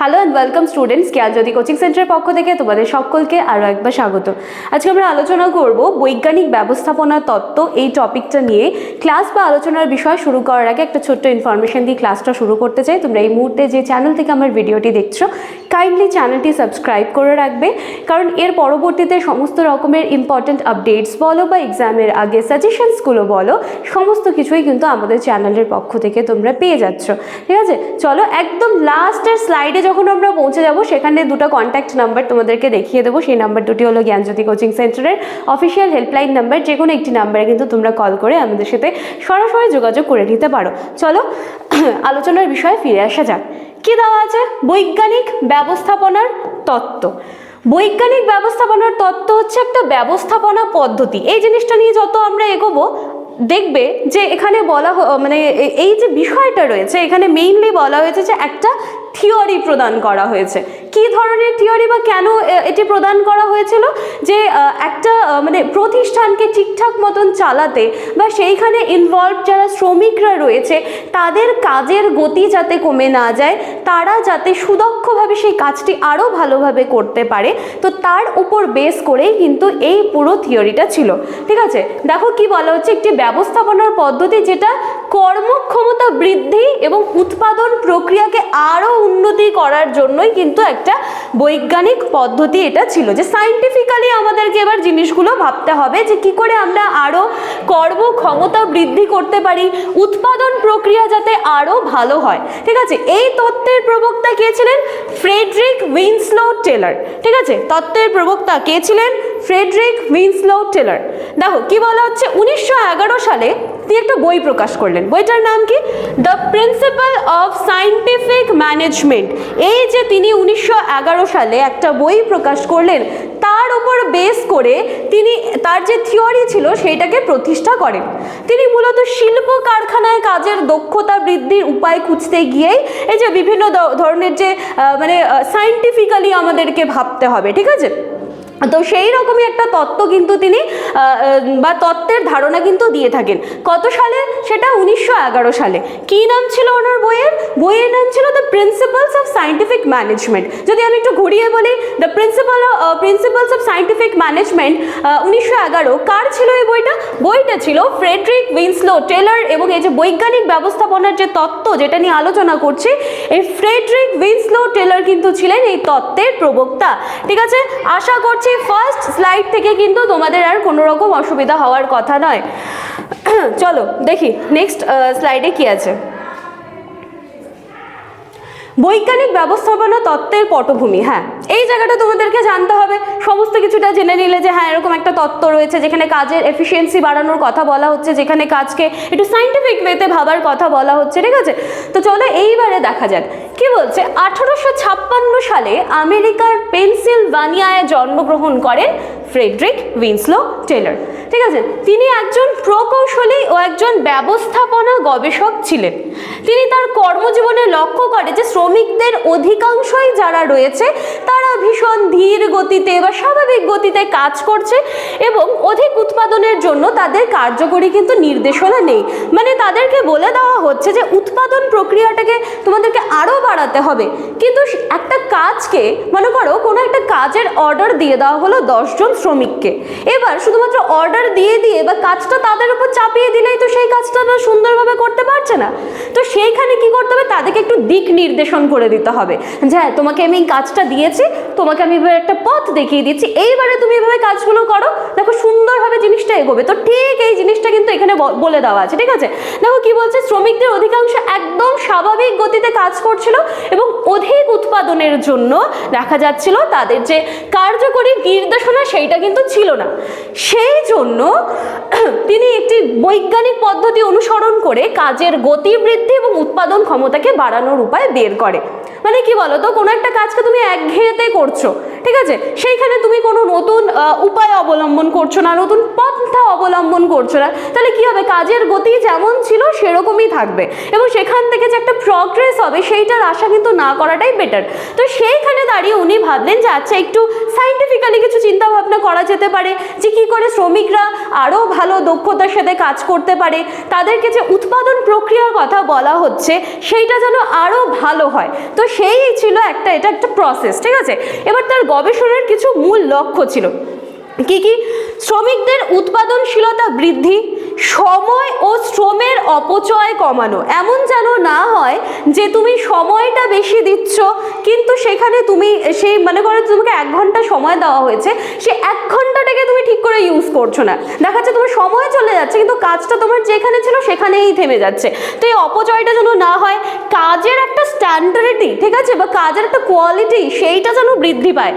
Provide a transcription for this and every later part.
Hello and welcome students Gyanjyoti coaching সেন্টারের পক্ষ থেকে তোমাদের সকলকে আরও একবার স্বাগত। আজকে আমরা আলোচনা করব বৈজ্ঞানিক ব্যবস্থাপনা তত্ত্ব এই টপিকটা নিয়ে। ক্লাস বা আলোচনার বিষয় শুরু করার আগে একটা ছোট্ট ইনফরমেশন দিয়ে ক্লাসটা শুরু করতে চাই। তোমরা এই মুহূর্তে যে চ্যানেল থেকে আমার ভিডিওটি দেখছ কাইন্ডলি চ্যানেলটি সাবস্ক্রাইব করে রাখবে। কারণ এর পরবর্তীতে সমস্ত রকমের ইম্পর্ট্যান্ট আপডেটস বলো বা এক্সামের আগে সাজেশনসগুলো বলো, সমস্ত কিছুই কিন্তু আমাদের চ্যানেলের পক্ষ থেকে তোমরা পেয়ে যাচ্ছ। ঠিক আছে? চলো একদম লাস্টের স্লাইডে যখন আমরা পৌঁছে যাব, সেখানে দুটো কন্ট্যাক্ট নাম্বার তোমাদেরকে দেখিয়ে দেবো। সেই নাম্বার দুটি হলো জ্ঞানজ্যোতি কোচিং সেন্টারের অফিসিয়াল হেল্পলাইন নাম্বার যে কোনো একটি নাম্বারে কিন্তু তোমরা কল করে আমাদের সাথে সরাসরি যোগাযোগ করে নিতে পারো। চলো, আলোচনার বিষয়ে ফিরে আসা যাক। কি দেওয়া আছে? বৈজ্ঞানিক ব্যবস্থাপনার তত্ত্ব। বৈজ্ঞানিক ব্যবস্থাপনার তত্ত্ব হচ্ছে একটা ব্যবস্থাপনা পদ্ধতি। এই জিনিসটা নিয়ে যত আমরা এগোবো দেখবে যে এখানে বলা মানে এই যে বিষয়টা রয়েছে, এখানে মেইনলি বলা হয়েছে যে একটা থিওরি প্রদান করা হয়েছে। কি ধরনের থিওরি বা কেন এটি প্রদান করা হয়েছিল? যে একটা মানে প্রতিষ্ঠানকে ঠিকঠাক মতন চালাতে বা সেইখানে ইনভলভ যারা শ্রমিকরা রয়েছে, তাদের কাজের গতি যাতে কমে না যায়, তারা যাতে সুদক্ষভাবে সেই কাজটি আরও ভালোভাবে করতে পারে, তো তার উপর বেস করেই কিন্তু এই পুরো থিওরিটা ছিল। ঠিক আছে? দেখো কি বলা হচ্ছে, একটি ব্যবস্থাপনার পদ্ধতি যেটা কর্মক্ষমতা বৃদ্ধি এবং উৎপাদন প্রক্রিয়াকে আরও উন্নতি করার জন্যই কিন্তু একটা বৈজ্ঞানিক পদ্ধতি এটা ছিল যে সাইন্টিফিক্যালি আমাদেরকে এবার জিনিসগুলো ভাবতে হবে যে কি করে আমরা আরও কর্মক্ষমতা বৃদ্ধি করতে পারি, উৎপাদন প্রক্রিয়া যাতে আরও ভালো হয়। ঠিক আছে? এই তত্ত্বের প্রবক্তা কে ছিলেন? Frederick Winslow Taylor. ঠিক আছে? তত্ত্বের প্রবক্তা কে ছিলেন? Frederick Winslow Taylor. দেখো, কি বলা হচ্ছে? উনিশশো এগারো সালে তিনি একটা বই প্রকাশ করলেন। বইটার নাম কি? The principle of scientific management এই যে তিনি উনিশশো এগারো সালে একটা বই প্রকাশ করলেন, তার উপর বেস করে তিনি তার যে থিওরি ছিল সেইটাকে প্রতিষ্ঠা করেন। তিনি মূলত শিল্প কারখানায় কাজের দক্ষতা বৃদ্ধির উপায় খুঁজতে গিয়েই এই যে বিভিন্ন ধরনের যে মানে সায়েন্টিফিক্যালি আমাদেরকে ভাবতে হবে, ঠিক আছে? তো সেই রকমই একটা তত্ত্ব কিন্তু তিনি বা তত্ত্বের ধারণা কিন্তু দিয়ে থাকেন। কত সালে? সেটা উনিশশো এগারো সালে। কী নাম ছিল ওনার বইয়ের? বইয়ের নাম ছিল the principles of scientific management যদি আমি একটু ঘুরিয়ে বলি the principle principles of scientific management উনিশশো এগারো। কার ছিল এই বইটা? বইটা ছিল ফ্রেডরিক উইন্সলো টেলার এবং এই যে বৈজ্ঞানিক ব্যবস্থাপনার যে তত্ত্ব যেটা নিয়ে আলোচনা করছি, এই ফ্রেডরিক উইন্সলো টেলার কিন্তু ছিলেন এই তত্ত্বের প্রবক্তা। ঠিক আছে? আশা করছি ফার্স্ট স্লাইড থেকে কিন্তু তোমাদের আর কোনো রকম অসুবিধা হওয়ার কথা নয়। চলো, দেখি নেক্সট স্লাইডে কি আছে। বৈজ্ঞানিক ব্যবস্থাপনা তত্ত্বের পটভূমি হ্যাঁ এই জায়গাটা তোমাদেরকে জানতে হবে। সমস্ত কিছুটা জেনে নিলে যে হ্যাঁ এরকম একটা তত্ত্ব রয়েছে যেখানে কাজের এফিসিয়েন্সি বাড়ানোর কথা বলা হচ্ছে, যেখানে কাজকে একটু সাইন্টিফিক ওয়েতে ভাবার কথা বলা হচ্ছে, ঠিক আছে? তো চলো এইবারে দেখা যাক। কি বলছে? আঠারোশো ছাপ্পান্ন সালে আমেরিকার পেনসিলভানিয়ায় জন্মগ্রহণ করেন ফ্রেডরিক উইন্সলো টেলর। ঠিক আছে? তিনি একজন প্রকৌশলী ও একজন ব্যবস্থাপনা গবেষক ছিলেন। তিনি তার কর্মজীবনে লক্ষ্য করে যে শ্রমিকদের অধিকাংশই যারা রয়েছে, তারা ভীষণ ধীর গতিতে বা স্বাভাবিক গতিতে কাজ করছে এবং অধিক উৎপাদনের জন্য তাদের কার্যকরী কিন্তু নির্দেশনা নেই। মানে তাদেরকে বলে দেওয়া হচ্ছে যে উৎপাদন প্রক্রিয়াটাকে তোমাদেরকে আরও বাড়াতে হবে। কিন্তু একটা কাজকে, মনে করো, কোনো একটা কাজের অর্ডার দিয়ে দেওয়া হলো দশজন শ্রমিককে। এবার শুধুমাত্র অর্ডার দিয়ে দিয়ে বা কাজটা তাদের উপর চাপিয়ে দিলেই তো সেই কাজটা না সুন্দরভাবে করতে পারছে না। তো সেইখানে কি করতে হবে? তাদেরকে একটু দিক নির্দেশন করে দিতে হবে। যে হ্যাঁ তোমাকে আমি এই কাজটা দিয়েছি, তোমাকে আমি এবার একটা পথ দেখিয়ে দিচ্ছি, এইবারে তুমি এভাবে কাজগুলো করো। দেখো সুন্দরভাবে জিনিসটা এগোবে। তো ঠিক এই জিনিসটা কিন্তু এখানে বলে দেওয়া আছে, ঠিক আছে? দেখো কি বলছে? শ্রমিকদের অধিকাংশ একদম স্বাভাবিক গতিতে কাজ করছিল এবং অধিক উৎপাদনের জন্য দেখা যাচ্ছিল তাদের যে কার্যকরী নির্দেশনা সেইটা কিন্তু ছিল না। সেই জন্য তিনি একটি বৈজ্ঞানিক পদ্ধতি অনুসরণ করে কাজের গতি বৃদ্ধি এবং উৎপাদন ক্ষমতাকে বাড়ানোর উপায় বের করে। মানে কি বলো তো, কোনো একটা কাজকে তুমি একঘেয়েতে করছ, ঠিক আছে? সেইখানে তুমি কোনো নতুন উপায় অবলম্বন করছ না, নতুন পন্থা অবলম্বন করছ না, তাহলে কি হবে? কাজের গতি যেমন ছিল, সেরকমই থাকবে। এবং সেখান থেকে যে একটা প্রগ্রেস হবে, সেইটার আশা কিন্তু না করাটাই বেটার তো সেইখানে দাঁড়িয়ে উনি ভাবলেন যে আচ্ছা একটু সাইন্টিফিক্যালি কিছু চিন্তা ভাবনা করা যেতে পারে, যে কী করে শ্রমিকরা আরও ভালো দক্ষতার সাথে কাজ করতে পারে। তাদেরকে যে উৎপাদন প্রক্রিয়ার কথা বলা হচ্ছে, সেইটা যেন আরও ভালো হয়। তো সেই ছিল একটা, এটা একটা প্রসেস ঠিক আছে? এবার তার গবেষণার কিছু মূল লক্ষ্য ছিল। কি কি? শ্রমিকদের উৎপাদনশীলতা বৃদ্ধি, সময় ও শ্রমের অপচয় কমানো। এমন যেন না হয় যে তুমি সময়টা বেশি দিচ্ছ, কিন্তু সেখানে তুমি সেই মনে করো তোমাকে এক ঘণ্টা সময় দেওয়া হয়েছে, সে এক ঘন্টাটাকে তুমি ঠিক করে ইউজ করছ না। দেখা যাচ্ছে তোমার সময় চলে যাচ্ছে, কিন্তু কাজটা তোমার যেখানে ছিল সেখানেই থেমে যাচ্ছে। তো এই অপচয়টা যেন না হয়, কাজের স্ট্যান্ডার্ডিটি ঠিক আছে? বা কাজের একটা কোয়ালিটি সেইটা যেন বৃদ্ধি পায়।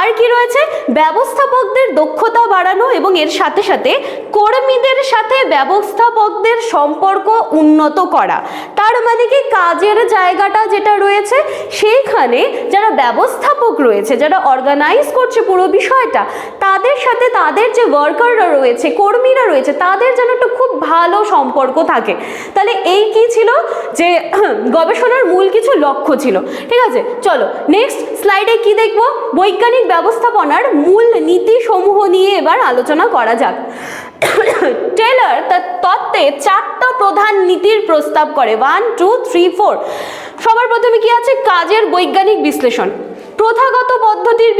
আর কি রয়েছে? ব্যবস্থাপকদের দক্ষতা বাড়ানো এবং এর সাথে সাথে কর্মীদের সাথে ব্যবস্থাপকদের সম্পর্ক উন্নত করা। তার মানে কি? কাজের জায়গাটা যেটা রয়েছে, সেইখানে যারা ব্যবস্থাপক রয়েছে, যারা অর্গানাইজ করছে পুরো বিষয়টা, তাদের সাথে তাদের যে ওয়ার্কাররা রয়েছে, কর্মীরা রয়েছে, তাদের যেন একটা খুব ভালো সম্পর্ক থাকে। তাহলে এই কি ছিল? যে গবেষণার মূল কিছু লক্ষ্য ছিল। ঠিক আছে? চলো নেক্সট স্লাইডে কি দেখব? বৈজ্ঞানিক ব্যবস্থাপনার মূল নীতিসমূহ নিয়ে এবার আলোচনা করা যাক। টেলার তার তত্ত্বে চারটা প্রধান নীতির প্রস্তাব করে। ওয়ান টু থ্রি ফোর সবার প্রথমে কি আছে? কাজের বৈজ্ঞানিক বিশ্লেষণ। প্রথাগত পদ্ধতির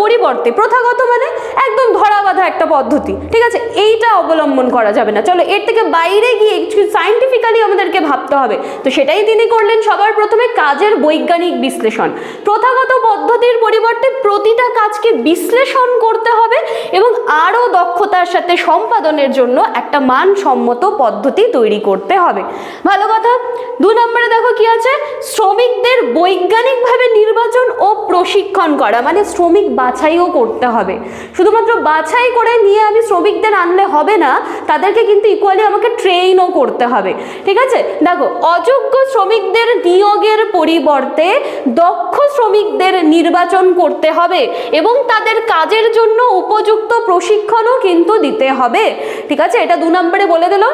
পরিবর্তে, প্রথাগত মানে একদম ধরা বাঁধা একটা পদ্ধতি, ঠিক আছে? এইটা অবলম্বন করা যাবে না। চলো, এর থেকে বাইরে গিয়ে একটু সাইন্টিফিক্যালি আমাদেরকে ভাবতে হবে। তো সেটাই তিনি করলেন সবার প্রথমে কাজের বৈজ্ঞানিক বিশ্লেষণ। প্রথাগত পদ্ধতির পরিবর্তে প্রতিটা কাজকে বিশ্লেষণ করতে হবে এবং আরও দক্ষতার সাথে সম্পাদনের জন্য একটা মানসম্মত পদ্ধতি তৈরি করতে হবে। ভালো কথা, দু নম্বরে দেখো কি আছে শ্রমিকদের বৈজ্ঞানিকভাবে নির্বাচন ও প্রশিক্ষণ করা মানে শ্রমিক বাছাইও করতে হবে। শুধুমাত্র বাছাই করে নিয়ে আমি শ্রমিকদের আনলে হবে না, তাদেরকে কিন্তু ইকুয়ালি আমাকে ট্রেনও করতে হবে। ঠিক আছে? দেখো, অযোগ্য শ্রমিকদের নিয়োগের পরিবর্তে দক্ষ শ্রমিকদের নির্বাচন করতে হবে এবং তাদের কাজের জন্য উপযুক্ত প্রশিক্ষণও কিন্তু দিতে হবে। ঠিক আছে? এটা দু নম্বরে বলে দিল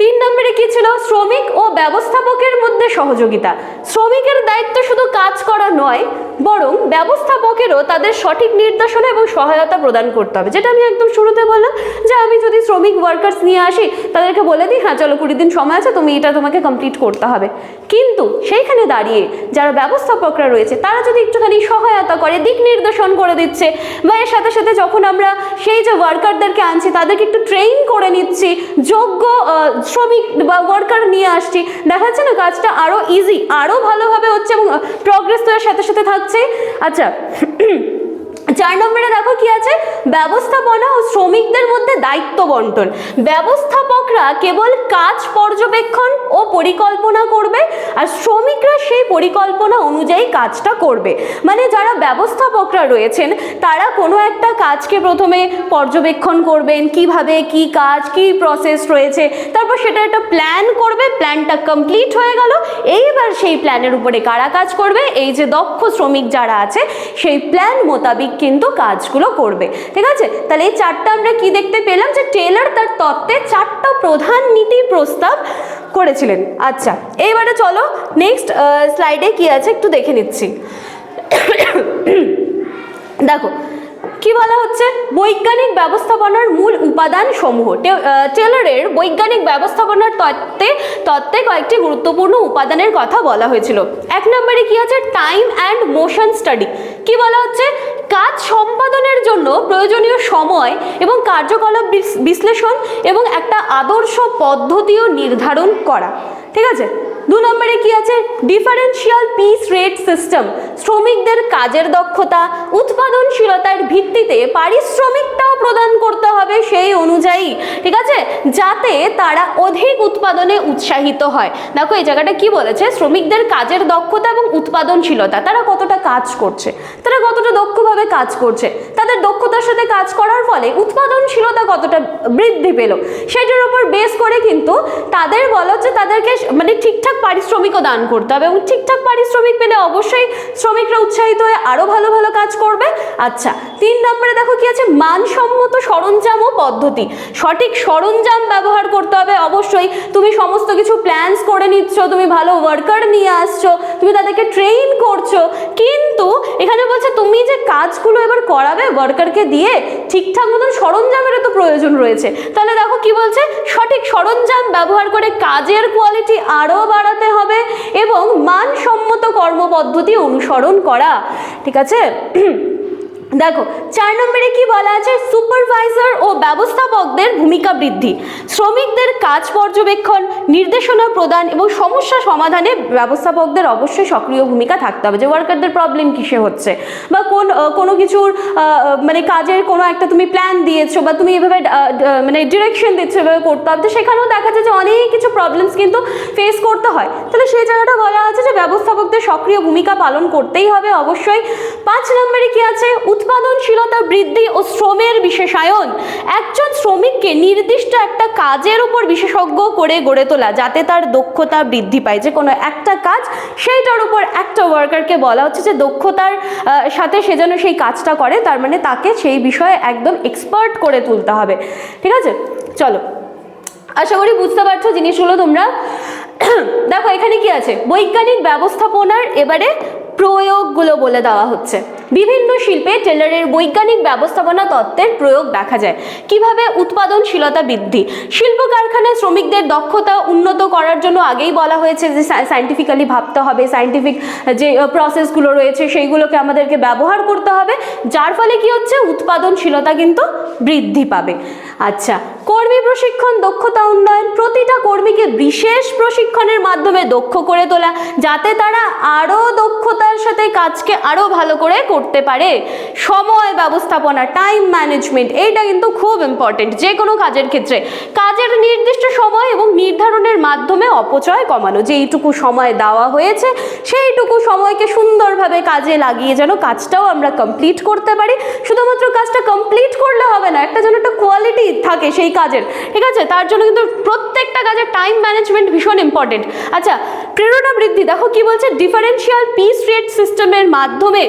তিন নম্বরে কি ছিল? শ্রমিক ও ব্যবস্থাপকের মধ্যে সহযোগিতা। শ্রমিকের দায়িত্ব শুধু কাজ করা নয়, বরং ব্যবস্থাপকেরও তাদের সঠিক নির্দেশনা এবং সহায়তা প্রদান করতে হবে। যেটা আমি একদম শুরুতে বললাম যে আমি যদি শ্রমিক ওয়ার্কার্স নিয়ে আসি, তাদেরকে বলে দিই হ্যাঁ চলো কুড়ি দিন সময় আছে, তুমি এটা তোমাকে কমপ্লিট করতে হবে। কিন্তু সেইখানে দাঁড়িয়ে যারা ব্যবস্থাপকরা রয়েছে, তারা যদি একটুখানি সহায়তা করে, দিক নির্দেশন করে দিচ্ছে, বা এর সাথে সাথে যখন আমরা সেই যে ওয়ার্কারদেরকে আনছি, তাদেরকে একটু ট্রেন করে নিচ্ছি, যোগ্য শ্রমিক বা ওয়ার্কার নিয়ে আসছি, দেখা যাচ্ছে না কাজটা আরও ইজি আরও ভালোভাবে হচ্ছে এবং প্রগ্রেস তো সাথে সাথে থাকছে। আচ্ছা চার নম্বরে দেখো কি আছে? ব্যবস্থাপনা ও শ্রমিকদের মধ্যে দায়িত্ব বন্টন। ব্যবস্থাপকরা কেবল কাজ পর্যবেক্ষণ ও পরিকল্পনা করবে আর শ্রমিকরা সেই পরিকল্পনা অনুযায়ী কাজটা করবে। মানে যারা ব্যবস্থাপকরা রয়েছেন, তারা কোনো একটা কাজকে প্রথমে পর্যবেক্ষণ করবেন, কীভাবে কি কাজ, কি প্রসেস রয়েছে, তারপর সেটা একটা প্ল্যান করবে প্ল্যানটা কমপ্লিট হয়ে গেল। এইবার সেই প্ল্যানের উপরে কারা কাজ করবে? এই যে দক্ষ শ্রমিক যারা আছে, সেই প্ল্যান মোতাবিক কিন্তু কাজগুলো করবে, ঠিক আছে? তাহলে এই চারটা আমরা কি দেখতে পেলাম? যে টেলার তার তত্ত্বে চারটা প্রধান নীতি প্রস্তাব করেছিলেন। আচ্ছা এইবারে চলো নেক্সট স্লাইডে কি আছে একটু দেখে নিচ্ছি। দেখো, কি বলা হচ্ছে? বৈজ্ঞানিক ব্যবস্থাপনার মূল উপাদান সমূহ টেলরের বৈজ্ঞানিক ব্যবস্থাপনার তত্ত্বে তত্ত্বে কয়েকটি গুরুত্বপূর্ণ উপাদানের কথা বলা হয়েছিল। এক নম্বরে কি আছে? টাইম অ্যান্ড মোশন স্টাডি কি বলা হচ্ছে? কাজ সম্পাদনের জন্য প্রয়োজনীয় সময় এবং কার্যকলাপ বিশ্লেষণ এবং একটা আদর্শ পদ্ধতিও নির্ধারণ করা। ঠিক আছে? দু নম্বরে কি আছে? Differential piece rate system. শ্রমিকদের কাজের দক্ষতা, উৎপাদনশীলতার ভিত্তিতে পারিশ্রমিকটাও প্রদান করতে হবে সেই অনুযায়ী। ঠিক আছে? যাতে তারা অধিক উৎপাদনে উৎসাহিত হয়। দেখো, এই জায়গাটা কি বলেছে? শ্রমিকদের কাজের দক্ষতা এবং উৎপাদনশীলতা, তারা কতটা কাজ করছে? তারা কতটা দক্ষভাবে কাজ করছে, তাদের দক্ষতার সাথে কাজ করার ফলে উৎপাদনশীলতা কতটা বৃদ্ধি পেল, সেটার উপর বেস করে কিন্তু তাদের বলা হচ্ছে তাদেরকে মানে ঠিকঠাক পারিশ্রমিকও দান করতে হবে এবং ঠিকঠাক পারিশ্রমিক পেলে অবশ্যই শ্রমিকরা উৎসাহিত হয়ে আরও ভালো ভালো কাজ করবে। আচ্ছা তিন নম্বরে দেখো কি আছে? মানসম্মত সরঞ্জাম ও পদ্ধতি। সঠিক সরঞ্জাম ব্যবহার করতে হবে অবশ্যই। তুমি সমস্ত কিছু প্ল্যানস করে নিচ্ছ, তুমি ভালো ওয়ার্কার নিয়ে আসছো, তুমি তাদেরকে ট্রেন করছ, কিন্তু এখানে বলছে তুমি যে কাজগুলো এবার করাবে ওয়ার্কারকে দিয়ে ঠিকঠাক মতন সরঞ্জামেরও তো প্রয়োজন রয়েছে। তাহলে দেখো কি বলছে? সঠিক সরঞ্জাম ব্যবহার করে কাজের কোয়ালিটি আরও বাড়াতে হবে এবং মানসম্মত কর্মপদ্ধতি অনুসরণ করা। ঠিক আছে? দেখো, চার নম্বরে কি বলা আছে? সুপারভাইজার ও ব্যবস্থাপকদের ভূমিকা বৃদ্ধি। শ্রমিকদের কাজ পর্যবেক্ষণ, নির্দেশনা প্রদান এবং সমস্যা সমাধানে ব্যবস্থাপকদের অবশ্যই সক্রিয় ভূমিকা থাকতে হবে। যে ওয়ার্কারদের প্রবলেম কিসে হচ্ছে? বা কোন কোনো কিছুর মানে কাজের কোনো একটা তুমি প্ল্যান দিয়েছ বা তুমি এভাবে মানে ডিরেকশন দিচ্ছ এভাবে করতে হবে। তো সেখানেও দেখা যায় যে অনেক কিছু প্রবলেমস কিন্তু ফেস করতে হয়। তাহলে সেই জায়গাটা বলা আছে যে ব্যবস্থাপকদের সক্রিয় ভূমিকা পালন করতেই হবে অবশ্যই। পাঁচ নম্বরে কি আছে? উৎপাদনশীলতা বৃদ্ধি ও শ্রমের বিশেষায়ন। একজন শ্রমিককে নির্দিষ্ট একটা কাজের উপর বিশেষজ্ঞ করে গড়ে তোলা, যাতে তার দক্ষতা বৃদ্ধি পায়। যে কোনো একটা কাজ, সেইটার উপর একটা ওয়ার্কারকে বলা হচ্ছে যে দক্ষতার সাথে সে যেন সেই কাজটা করে, তার মানে তাকে সেই বিষয়ে একদম এক্সপার্ট করে তুলতে হবে। ঠিক আছে? চলো। আশা করি বুঝতে পারছ জিনিসগুলো তোমরা। দেখো, এখানে কি আছে? বৈজ্ঞানিক ব্যবস্থাপনার এবারে প্রয়োগগুলো বলে দেওয়া হচ্ছে। বিভিন্ন শিল্পে টেলারের বৈজ্ঞানিক ব্যবস্থাপনা তত্ত্বের প্রয়োগ দেখা যায়। কীভাবে উৎপাদনশীলতা বৃদ্ধি? শিল্প কারখানায় শ্রমিকদের দক্ষতা উন্নত করার জন্য আগেই বলা হয়েছে যে সাইন্টিফিক্যালি ভাবতে হবে। সাইন্টিফিক যে প্রসেসগুলো রয়েছে, সেইগুলোকে আমাদেরকে ব্যবহার করতে হবে। যার ফলে কি হচ্ছে? উৎপাদনশীলতা কিন্তু বৃদ্ধি পাবে। আচ্ছা কর্মী প্রশিক্ষণ, দক্ষতা উন্নয়ন, প্রতিটা কর্মীকে বিশেষ প্রশিক্ষণের মাধ্যমে দক্ষ করে তোলা, যাতে তারা আরও দক্ষতার সাথে কাজকে আরও ভালো করে করতে পারে। সময় ব্যবস্থাপনা টাইম ম্যানেজমেন্ট এইটা কিন্তু খুব ইম্পর্টেন্ট যে কোনো কাজের ক্ষেত্রে। কাজের নির্দিষ্ট সময় এবং নির্ধারণের মাধ্যমে অপচয় কমানো, যে এইটুকু সময় দেওয়া হয়েছে, সেইটুকু সময়কে সুন্দরভাবে কাজে লাগিয়ে যেন কাজটাও আমরা কমপ্লিট করতে পারি। শুধুমাত্র কাজটা কমপ্লিট করলে হবে না, একটা যেন একটা কোয়ালিটি থাকে সেই কাজের। ঠিক আছে? তার জন্য কিন্তু প্রত্যেকটা কাজের টাইম ম্যানেজমেন্ট ভীষণ ইম্পর্টেন্ট আচ্ছা প্রেরণা বৃদ্ধি, দেখো কি বলছে? ডিফারেন্সিয়াল পিস রেট সিস্টেমের মাধ্যমে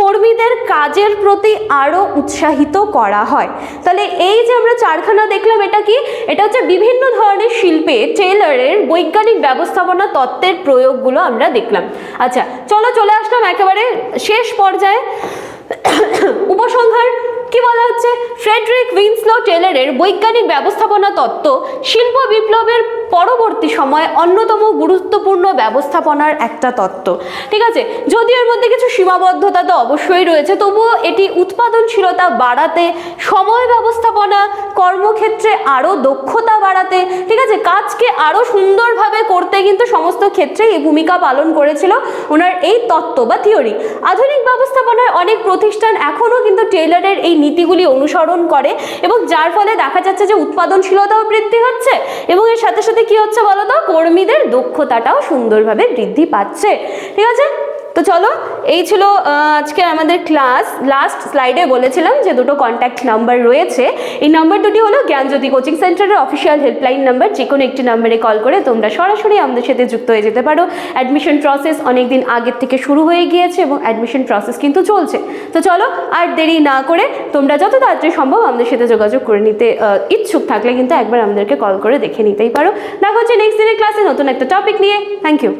কর্মীদের কাজের প্রতি আরও উৎসাহিত করা হয়। তাহলে এই যে আমরা চারখানা দেখলাম, এটা কি? এটা হচ্ছে বিভিন্ন ধরনের শিল্পে টেলারের বৈজ্ঞানিক ব্যবস্থাপনা তত্ত্বের প্রয়োগগুলো আমরা দেখলাম। আচ্ছা চলো চলে আসলাম একেবারে শেষ পর্যায়ে। উপসংহার কি বলা হচ্ছে? ফ্রেডরিক উইন্সলো টেলরের বৈজ্ঞানিক ব্যবস্থাপনা তত্ত্ব শিল্প বিপ্লবের পরবর্তী সময়ে অন্যতম গুরুত্বপূর্ণ ব্যবস্থাপনার একটা তত্ত্ব। ঠিক আছে? যদিও এর মধ্যে কিছু সীমাবদ্ধতা তো অবশ্যই রয়েছে, তবুও এটি উৎপাদনশীলতা বাড়াতে, সময় ব্যবস্থাপনা, কর্মক্ষেত্রে আরও দক্ষতা বাড়াতে, ঠিক আছে? কাজকে আরও সুন্দরভাবে করতে কিন্তু সমস্ত ক্ষেত্রেই এই ভূমিকা পালন করেছিল ওনার এই তত্ত্ব বা থিওরি। আধুনিক ব্যবস্থাপনায় অনেক প্রতিষ্ঠান এখনও কিন্তু টেইলরের এই নীতিগুলি অনুসরণ করে এবং যার ফলে দেখা যাচ্ছে যে উৎপাদনশীলতাও বৃদ্ধি হচ্ছে এবং এর সাথে সাথে কি হচ্ছে বলো তো কর্মীদের দক্ষতাটাও সুন্দরভাবে বৃদ্ধি পাচ্ছে। ঠিক আছে? তো চলো, এই ছিল আজকে আমাদের ক্লাস লাস্ট স্লাইডে বলেছিলাম যে দুটো কন্ট্যাক্ট নাম্বার রয়েছে। এই নাম্বার দুটি হলো জ্ঞানজ্যোতি কোচিং সেন্টারের অফিসিয়াল হেল্পলাইন নাম্বার যে কোনো একটি নাম্বারে কল করে তোমরা সরাসরি আমাদের সাথে যুক্ত হয়ে যেতে পারো। অ্যাডমিশন প্রসেস অনেক দিন আগের থেকে শুরু হয়ে গিয়েছে এবং অ্যাডমিশন প্রসেস কিন্তু চলছে। তো চলো, আর দেরি না করে তোমরা যত তাড়াতাড়ি সম্ভব আমাদের সাথে যোগাযোগ করে নিতে ইচ্ছুক থাকলে কিন্তু একবার আমাদেরকে কল করে দেখে নিতেই পারো। দেখা হচ্ছে নেক্সট দিনের ক্লাসে নতুন একটা টপিক নিয়ে। Thank you